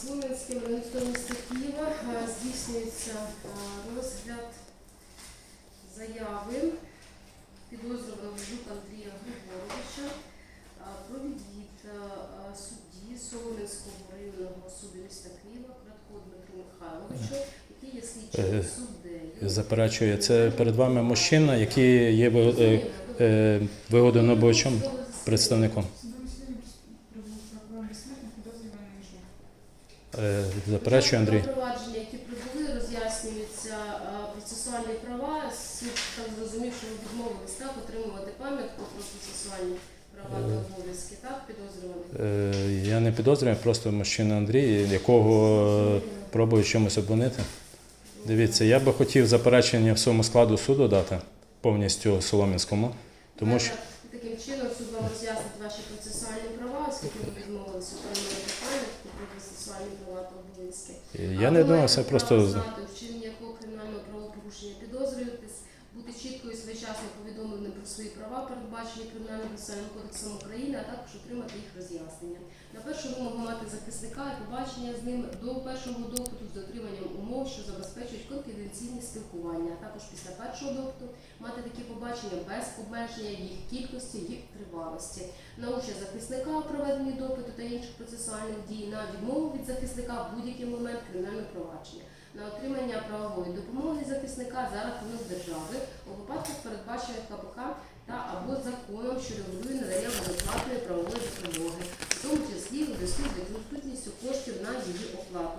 Слов'янським районом міста Києва е, здійснюється е, розгляд заяви підозрюваного Жука Андрія Григоровича е, про відвід е, е, судді Солом'янського районного суду міста Києва Кратко Дмитру Михайловичу, який є Е, слідчим суддею. Заперечує, це перед вами мужчина, який є е, е, представником. Судове засідання прибув прокурор безсмертних підозрюваний Жук. Е, Заперечує Андрій. Провадження, які прибули, роз'яснюються е, процесуальні права. Суд так зрозумів, що ви відмовились так отримувати пам'ятку про процесуальні права та обов'язки, так, підозрюваний? Е, Я не підозрюю, просто мужчина Андрій, якого е, пробують чимось обвинити. Дивіться, я би хотів заперечення в своєму складу суду дати повністю Солом'янському, тому що Таким чином суд вам роз'яснить ваші процесуальні права, оскільки ви відмовилися я не думаю, це просто знати, у вчиненні якого кримінального правопорушення підозрюєтесь, бути чітко і своєчасно повідомленим про свої права, передбачені Кримінальним процесуальним кодексом України, а також отримати їх роз'яснення. На першу вимогу мати захисника і побачення з ним до першого допиту з дотриманням умов, що забезпечують конфіденційне спілкування, а також після першого допиту мати такі побачення без обмеження їх кількості і тривалості. На участь захисника проведенні допиту та інших процесуальних дій, на відмову від захисника в будь-який момент кримінального провадження, на отримання правової допомоги захисника за рахунок держави у випадках передбачених КПК та або законом, що регулює надання безоплатної правової допомоги, в тому числі у зв'язку з відсутністю коштів на її оплату,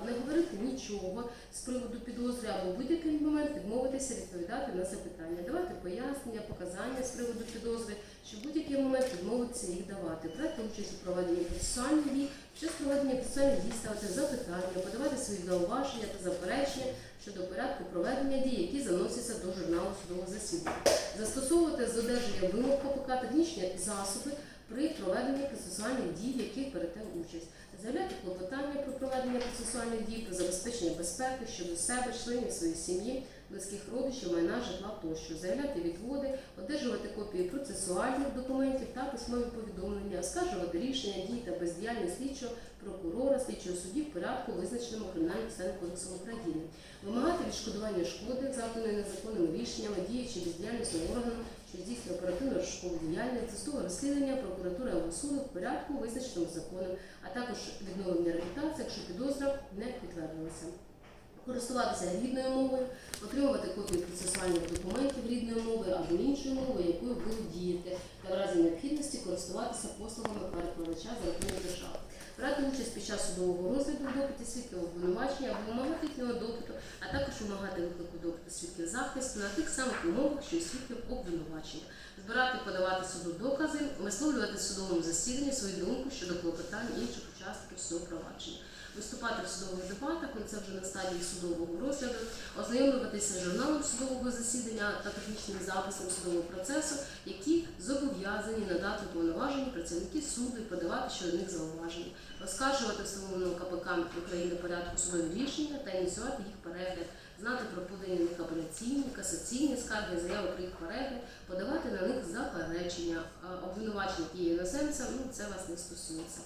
нічого з приводу підозри або в будь-який момент відмовитися відповідати на запитання, давати пояснення, показання з приводу підозри, що в будь-який момент відмовитися їх давати, брати участь у проведенні процесуальних дій, під час проведення процесуальних дій ставити запитання, подавати свої зауваження та заперечення щодо порядку проведення дій, які заносяться до журналу судового засідання, застосовувати з одержання вимог КПК технічні засоби при проведенні процесуальних дій, в яких берете участь, заявляти клопотання про проведення процесуальних дій, про забезпечення безпеки щодо себе, членів своєї сім'ї, близьких родичів, майна, житла тощо, заявляти відводи, одержувати копії процесуальних документів та письмові повідомлення, оскаржувати рішення дій та бездіяльність слідчого прокурора, слідчого судді в порядку, визначеному Кримінальним процесуальним кодексом України, вимагати відшкодування шкоди, завданої незаконними рішеннями, діючи бездіяльністю органу, що здійснює оперативно розшукову діяльність, застосовує розслідування прокуратури або суду в порядку, визначеному законом, а також відновлення репутації, якщо підозра не підтвердилася. Користуватися рідною мовою, отримувати копії процесуальних документів рідною мовою або іншою мовою, якою ви дієте, та в разі необхідності користуватися послугами перекладача за рахунок. Брати участь під час судового розгляду в допиті свідків обвинувачення або вимагати їхнього допиту, а також вимагати виклику допиту свідків захисту на тих самих умовах, що й свідків обвинувачення. Збирати, подавати суду докази, висловлювати в судовому засіданні свою думку щодо клопотань інших учасників судового провадження. Виступати в судових дебатах, ну це вже на стадії судового розгляду, ознайомлюватися з журналом судового засідання та технічним записом судового процесу, які зобов'язані надати уповноважені працівники суду і подавати щодо них зауваження, оскаржувати встановленого КПК України порядку судові рішення та ініціювати їх перегляд, знати про подані них апеляційні, касаційні скарги, заяви про їх перегляд, подавати на них заперечення. Обвинувачення які є іноземцем, ну це вас не стосується.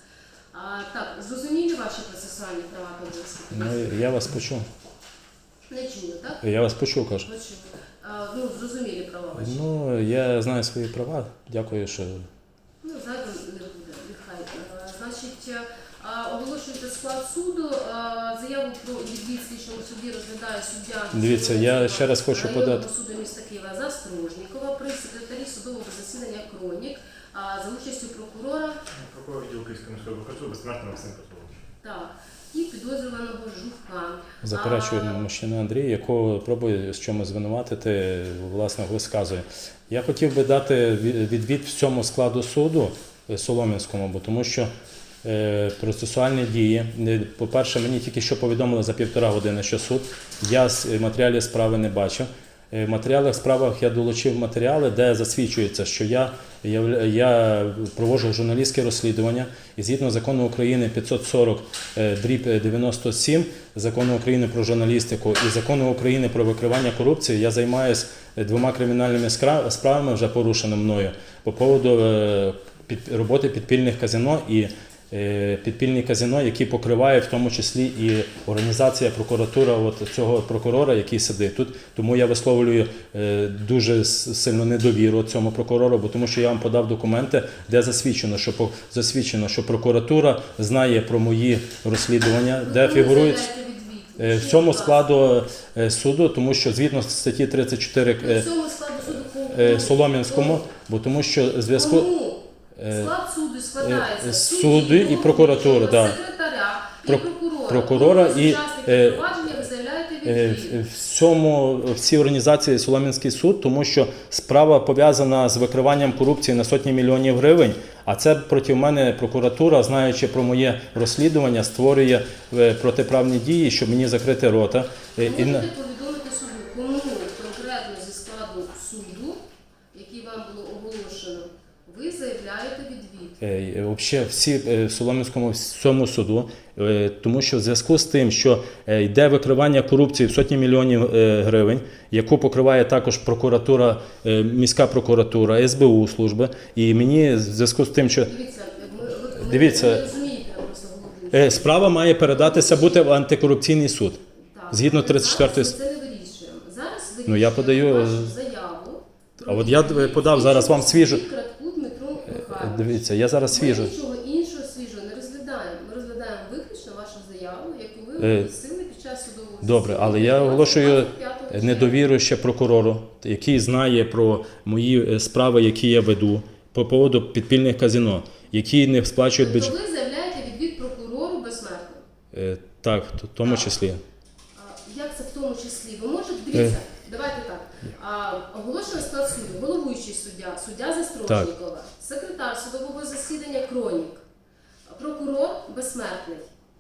А, так, зрозумілі ваші процесуальні права та обов'язки? ну, я вас почув. Не чую, так? Я вас почув, кажу. Не. А, ну, зрозумілі права ваші. Ну, я знаю свої права. Дякую, що Ну, зараз не буде, нехай. Значить, е, а, оголошуєте склад суду. Заяву про відвід слідчому суді розглядає суддя. Дивіться, я ще раз хочу подати. суду міста Києва Застрожнікова при секретарі судового засідання Кронік за участю прокурора Прокурор відділу Київської міської прокуратури безсмертний Максим Петрович. так, і підозрюваного Жувка. заперечує А, мужчина Андрій, якого пробує з чимось звинуватити, власне, висказує. Я хотів би дати ві- відвід всьому складу суду е, Солом'янському, бо тому що е, процесуальні дії. не- По-перше, мені тільки що повідомили за півтора години, що суд. Я е, матеріалів справи не бачив. Е, В матеріалах справах я долучив матеріали, де засвідчується, що я, явля- я проводжу журналістське розслідування і згідно закону України 540 е, дріб е, 97 закону України про журналістику і закону України про викривання корупції, я займаюся двома кримінальними справами, вже порушеними мною по поводу е, роботи підпільних казино і е, підпільні казино, які покриває в тому числі і організація прокуратура от цього прокурора, який сидить тут. Тому я висловлюю е, дуже с- сильну недовіру цьому прокурору, бо тому що я вам подав документи, де засвідчено, що засвідчено, що прокуратура знає про мої розслідування, де Ви фігурують. Е, В цьому складу е, суду, тому що згідно статті 34 е, В цьому складу суду кому? е, Солом'янському, бо тому що зв'язку е, Склад суду складається е, суди і прокуратури, да. секретаря і прокурора. прокурора і, е, провадження Е. В в цьому в цій організації Солом'янський суд, тому що справа пов'язана з викриванням корупції на сотні мільйонів гривень. А це проти мене прокуратура, знаючи про моє розслідування, створює е, протиправні дії, щоб мені закрити рота. Е, і на- Можете повідомити суду, кому конкретно зі складу суду, який вам було оголошено, ви заявляєте відвід. Е, Вообще всі е, в Солом'янському всьому суду, е, тому що в зв'язку з тим, що е, йде викривання корупції в сотні мільйонів е, гривень, яку покриває також прокуратура, е, міська прокуратура, СБУ служби, і мені в зв'язку з тим, що Дивіться, ви, ви Дивіться. не розумієте просто е, справа має передатися бути в антикорупційний суд. Так, згідно ми 34 Зараз це не вирішуємо. Зараз Ну, я подаю, е, заяву. а от я подав зараз вам свіжу- Кратку Дивіться, я зараз свіжу. Ми нічого іншого свіжого не розглядаємо. Ми розглядаємо виключно вашу заяву, яку ви Е, оголосили під час судового Добре, засідання але я оголошую 25 червня. недовіру ще прокурору, який знає про мої е, справи, які я веду по поводу підпільних казино, які не сплачують Тобто бюджет. ви заявляєте відвід прокурору безсмертно. Е, Так, в тому числі. А, Як це в тому числі? Ви можете дивіться, давайте так. А, оголошено склад суду, головуючий суддя, суддя Застрочникова, секретар судового засідання Кронік, прокурор безсмертний.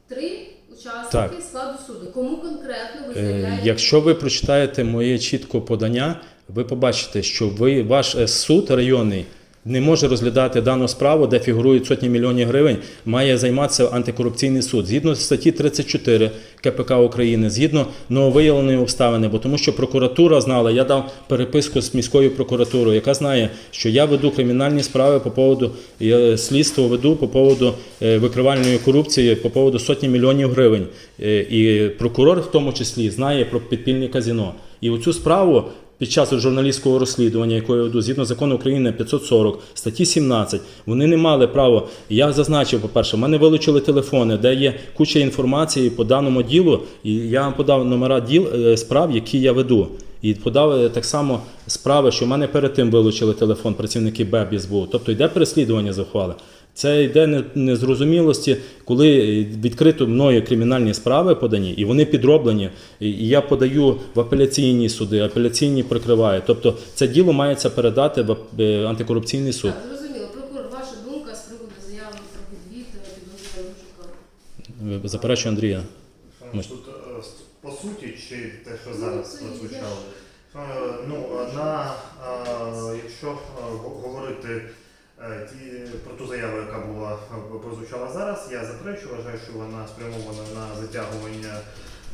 Три учасники Так. складу суду. Кому конкретно ви Е, заявляєте? Якщо ви прочитаєте моє чітко подання, ви побачите, що ви ваш е, суд районний. Не може розглядати дану справу, де фігурують сотні мільйонів гривень, має займатися антикорупційний суд згідно статті 34 КПК України, згідно нововиявленої обставини, бо тому що прокуратура знала, я дав переписку з міською прокуратурою, яка знає, що я веду кримінальні справи по поводу я слідство веду по поводу е, викривальної корупції, по поводу сотні мільйонів гривень. Е, І прокурор в тому числі знає про підпільне казино. І оцю справу під час журналістського розслідування, яке я веду, згідно закону України 540, статті 17, вони не мали права. Я зазначив, по-перше, в мене вилучили телефони, де є куча інформації по даному ділу, і я вам подав номера діл е, справ, які я веду. І подав е, так само справи, що в мене перед тим вилучили телефон працівники БЕБ СБУ. Тобто йде переслідування захвали. Це йде незрозумілості, коли е, відкрито мною кримінальні справи подані, і вони підроблені. І я подаю в апеляційні суди, апеляційні прикриваю. Тобто це діло мається передати в ап- е, антикорупційний суд. Так, зрозуміло. Прокурор, ваша думка з приводу заяви про відвід е, підозрюваного Е, Заперечую Андрія. Тут е, по суті, чи те, що Ну, зараз прозвучало. Ну, е, на, е, якщо е, говорити е, ті, про ту заяву, яка була е, прозвучала зараз, я заперечую, вважаю, що вона спрямована на затягування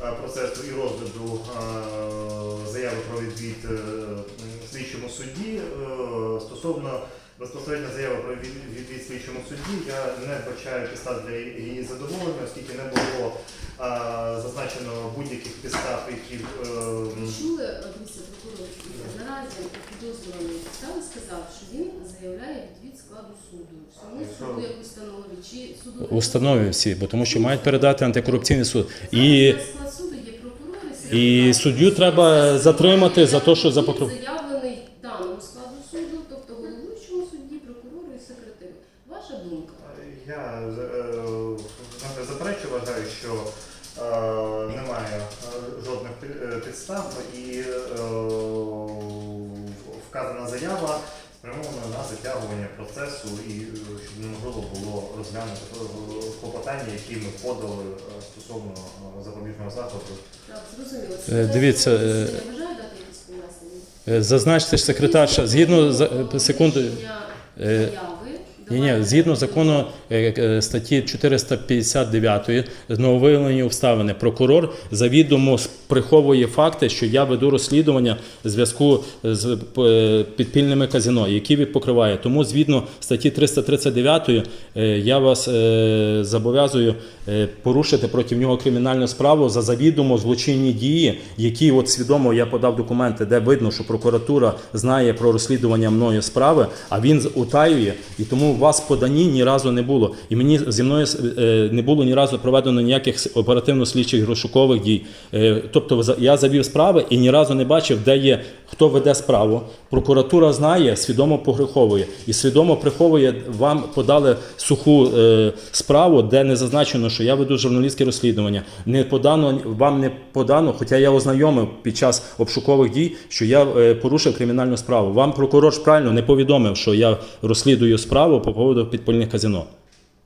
е, процесу і розгляду е, заяви про відвід е, слідчому судді. Е, Стосовно безпосередньо заяви про від- відвід слідчому судді, я не бачаю підстав для її задоволення, оскільки не було е, зазначено будь-яких підстав, які е, Чули, е, дивіться, прокурор, наразі підозрюваний підстави сказав, що він заявляє відвід складу суду. Всьому суду, як установі, чи суду... Установи всі, бо тому що мають передати антикорупційний суд. І Зараз склад суду є прокурор І суддю треба затримати за те, що за покров- було розглянути е, клопотання, які ми подали е, стосовно е, запобіжного заходу. Дивіться, зазначте ж секретарша, згідно секунду. Заяви Ні, ні, згідно закону статті 459 нововиявлені обставини, прокурор завідомо приховує факти, що я веду розслідування в зв'язку з е, підпільними казино, які він покриває. Тому згідно статті 339 е, я вас е, зобов'язую е, порушити проти нього кримінальну справу за завідомо злочинні дії, які от свідомо я подав документи, де видно, що прокуратура знає про розслідування мною справи, а він утаює, і тому у вас подані ні разу не було. І мені зі мною е, не було ні разу проведено ніяких оперативно-слідчих розшукових дій. Тобто я завів справи і ні разу не бачив, де є хто веде справу. Прокуратура знає, свідомо погреховує і свідомо приховує. Вам подали суху е, справу, де не зазначено, що я веду журналістське розслідування. Не подано вам не подано, хоча я ознайомив під час обшукових дій, що я е, порушив кримінальну справу. Вам прокурор правильно не повідомив, що я розслідую справу по поводу підпільних казино.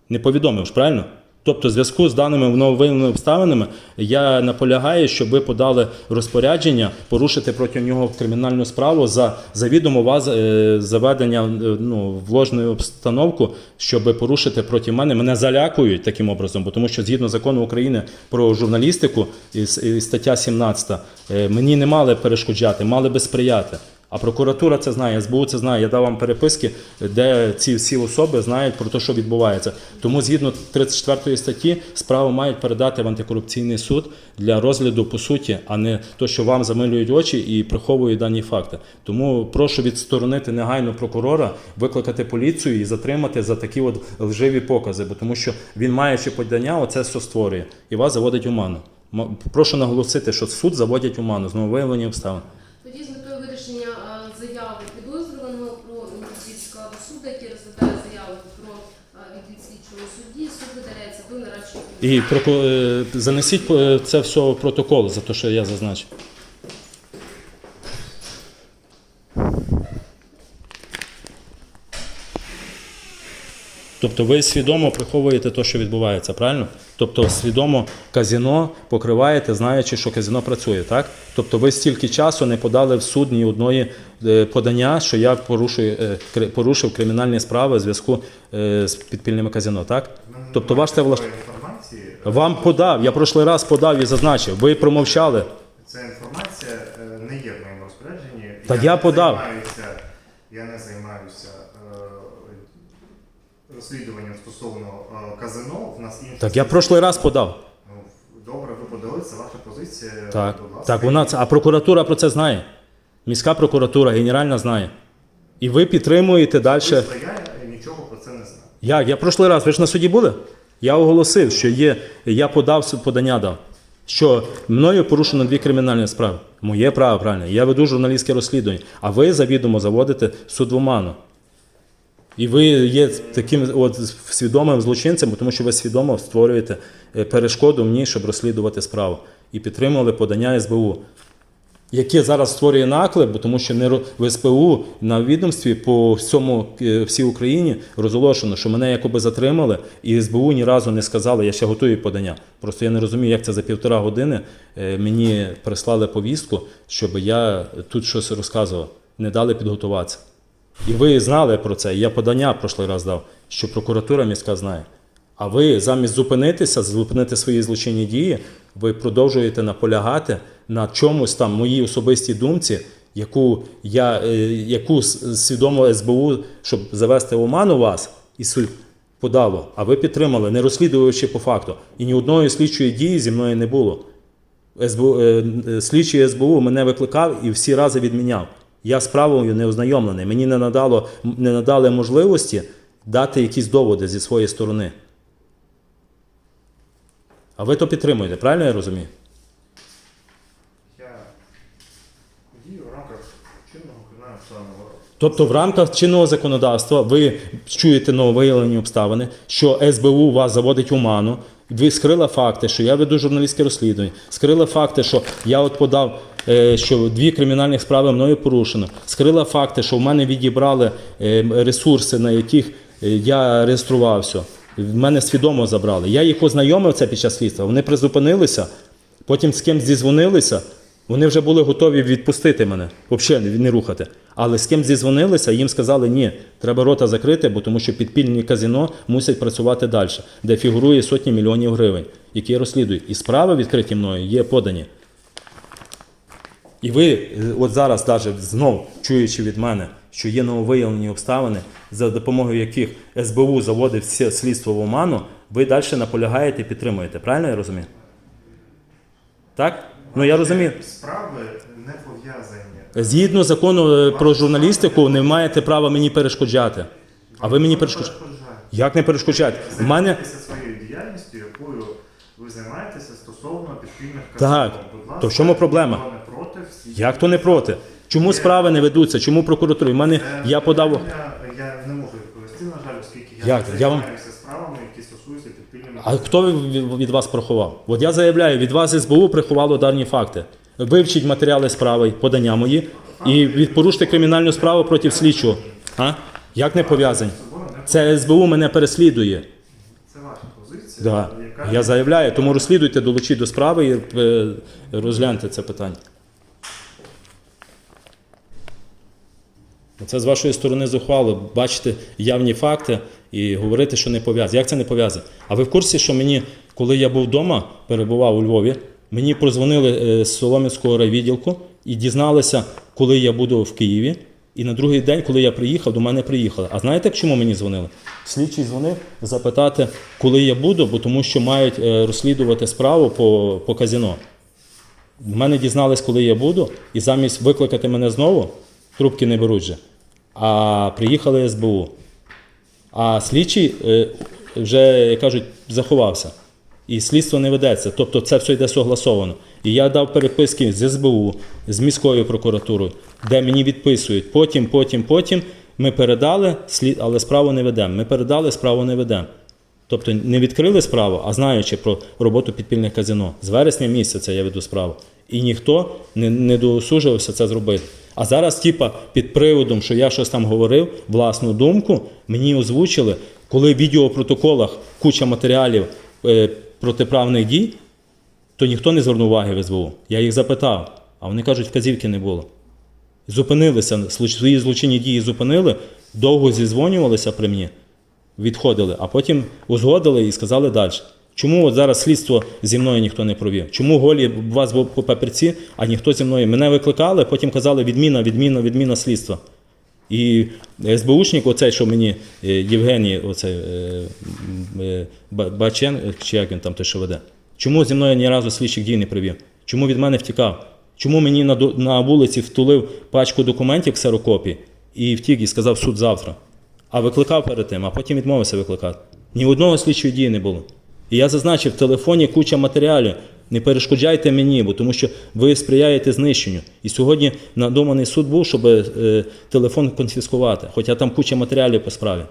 Не повідомив ж, правильно? Тобто, в зв'язку з даними нововиявленими обставинами, я наполягаю, щоб ви подали розпорядження порушити проти нього кримінальну справу за завідомо вас е, заведення е, ну, в ложну обстановку, щоб порушити проти мене. Мене залякують таким образом, бо тому що згідно закону України про журналістику і стаття 17, е, мені не мали перешкоджати, мали би сприяти. А прокуратура це знає, СБУ це знає. Я дав вам переписки, де ці всі особи знають про те, що відбувається. Тому згідно 34 статті справу мають передати в антикорупційний суд для розгляду по суті, а не то, що вам замилюють очі і приховують дані факти. Тому прошу відсторонити негайно прокурора, викликати поліцію і затримати за такі от лживі покази, бо тому що він, маючи подання, оце все створює і вас заводить у ману. Прошу наголосити, що суд заводять у ману з нововиявлення обставин. І е, занесіть е, це все в протокол за те, що я зазначив. Тобто ви свідомо приховуєте те, що відбувається, правильно? Тобто свідомо казино покриваєте, знаючи, що казино працює, так? Тобто ви стільки часу не подали в суд ні одної е, подання, що я порушую, порушив кримінальні справи в зв'язку з підпільними казино, так? Тобто ваш це влаш- такої інформації. Вам подав, я прошлий раз подав і зазначив. Ви промовчали. Ця інформація е, не є в моєму розпорядженні. Та я не подав. Займаюся, я не займаюся е, розслідуванням стосовно е, казино. В нас інші Так я прошлий раз подав. Ну, добре, ви подали, це ваша позиція. Так, будь ласка. так вона це. А прокуратура про це знає. Міська прокуратура, генеральна знає. І ви підтримуєте далі. Особисто я нічого про це не знаю. Як? Я прошлий раз, ви ж на суді були? Я оголосив, що є, я подав подання дав, що мною порушено дві кримінальні справи. Моє право, правильно. Я веду журналістське розслідування, а ви завідомо заводите суд в оману. І ви є таким от свідомим злочинцем, тому що ви свідомо створюєте е, перешкоду мені, щоб розслідувати справу. І підтримували подання СБУ, яке зараз створює наклеп, тому що не в СПУ на відомстві по всьому е, всій Україні розголошено, що мене якоби затримали, і СБУ ні разу не сказали, я ще готую подання. Просто я не розумію, як це за півтора години е, мені прислали повістку, щоб я тут щось розказував. Не дали підготуватися. І ви знали про це. Я подання прошлий раз дав, що прокуратура міська знає. А ви замість зупинитися, зупинити свої злочинні дії, ви продовжуєте наполягати на чомусь там моїй особистій думці, яку я е, яку свідомо СБУ, щоб завести в оману вас і подало. А ви підтримали, не розслідуючи по факту. І ні одної слідчої дії зі мною не було. СБУ, е, е, слідчий СБУ мене викликав і всі рази відміняв. Я справою не ознайомлений. Мені не, надало, не надали можливості дати якісь доводи зі своєї сторони. А ви то підтримуєте, правильно я розумію? Я дію в рамках чинного кримінального процесуального Тобто в рамках чинного законодавства ви чуєте нововиявлені обставини, що СБУ вас заводить у ману, ви скрили факти, що я веду журналістське розслідування, скрили факти, що я от подав, е, що дві кримінальні справи мною порушено, скрила факти, що в мене відібрали е, ресурси, на яких е, я реєструвався. В мене свідомо забрали. Я їх ознайомив це під час слідства. Вони призупинилися, потім з кимсь зізвонилися. Вони вже були готові відпустити мене, взагалі не рухати. Але з ким зізвонилися, їм сказали, ні, треба рота закрити, бо тому що підпільні казино мусять працювати далі, де фігурує сотні мільйонів гривень, які розслідують. І справи відкриті мною є подані. І ви, е, от зараз, навіть знов чуючи від мене, що є нововиявлені обставини, за допомогою яких СБУ заводить все слідство в оману, ви далі наполягаєте і підтримуєте. Правильно я розумію? Так? Ну я розумію. Справи не пов'язані. Згідно закону е, про журналістику, не маєте права мені перешкоджати. А ви мені перешкоджаєте? Як не перешкоджаєте? В мене Займайтеся своєю діяльністю, якою ви займаєтеся стосовно підпільних Так. казино. Будь ласка, То в чому проблема? ніхто не проти, всі як то не проти? Чому справи не ведуться? Чому прокуратура? В мене Це я подав. питання Я не можу відповісти, на жаль, оскільки я Як? не Я вам- займаюся справами, які стосуються підпільними А хто від- вас приховав? От я заявляю, від вас СБУ приховало дані факти. Вивчіть матеріали справи, подання мої, і відпоруште кримінальну справу проти слідчого. А? Як не пов'язані? Це СБУ мене переслідує. Це ваша позиція. Я заявляю, тому розслідуйте, долучіть до справи і е, розгляньте це питання. Це з вашої сторони зухвало бачити явні факти і говорити, що не пов'язано. Як це не пов'язано? А ви в курсі, що мені, коли я був вдома, перебував у Львові, мені прозвонили е, з Солом'янського райвідділку і дізналися, коли я буду в Києві. І на другий день, коли я приїхав, до мене приїхали. А знаєте, чому мені дзвонили? Слідчий дзвонив запитати, коли я буду, бо тому що мають е, розслідувати справу по, по казіно. В мене дізнались, коли я буду, і замість викликати мене знову, трубки не беруть же. А приїхали СБУ. А слідчий е, вже, як кажуть, заховався. І слідство не ведеться. Тобто це все йде согласовано. І я дав переписки з СБУ, з міською прокуратурою, де мені відписують. Потім, потім, потім ми передали, але справу не ведемо. Ми передали, справу не ведемо. Тобто не відкрили справу, а знаючи про роботу підпільних казино. З вересня місяця я веду справу. І ніхто не, не досуджувався це зробити. А зараз, типа, під приводом, що я щось там говорив, власну думку, мені озвучили, коли в відеопротоколах куча матеріалів е, протиправних дій, то ніхто не звернув уваги в СБУ. Я їх запитав, а вони кажуть, вказівки не було. Зупинилися, свої злочинні дії зупинили, довго зізвонювалися при мені, відходили, а потім узгодили і сказали далі. Чому от зараз слідство зі мною ніхто не провів? Чому голі вас був по папірці, а ніхто зі мною? Мене викликали, потім казали відміна, відміна, відміна слідства. І СБУшник, оцей, що мені е, Євгеній, оцей е, е, Ба- Бачен, чи як він там те, що веде, чому зі мною ні разу слідчих дій не привів? Чому від мене втікав? Чому мені на, на вулиці втулив пачку документів ксерокопій і втік і сказав суд завтра? А викликав перед тим, а потім відмовився викликати. Ні одного слідчої дії не було. І я зазначив, в телефоні куча матеріалів. Не перешкоджайте мені, бо тому що ви сприяєте знищенню. І сьогодні надуманий суд був, щоб е, телефон конфіскувати, хоча там куча матеріалів по справі.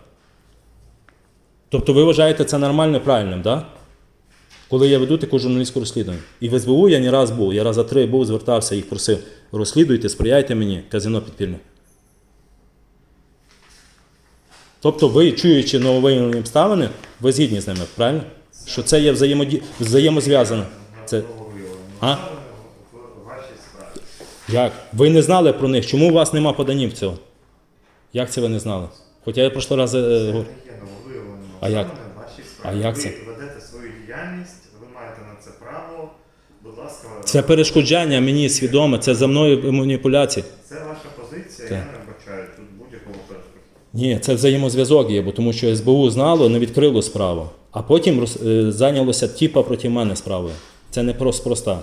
Тобто ви вважаєте це нормально і правильним? Да? Коли я веду таку журналістську розслідування. І в СБУ я не раз був, я раза три був, звертався, їх просив, розслідуйте, сприяйте мені, казино підпільне. Тобто ви, чуючи нововиявлені обставини, ви згідні з ними, правильно? Що це є взаємоді... взаємозв'язано. Це... А? Як? Ви не знали про них? Чому у вас нема поданів цього? Як це ви не знали? Хоча я прошлий раз. е, Це не є нововиявленим А як? А як ви ведете свою діяльність, ви маєте на це право. Будь ласка, Це перешкоджання мені свідоме, це за мною маніпуляції. це ваша позиція, Так. я не бачаю тут будь-якого перешкоджання. Ні, це взаємозв'язок є, бо тому що СБУ знало, не відкрило справу. А потім е, зайнялося тіпа проти мене справою. Це не просто проста.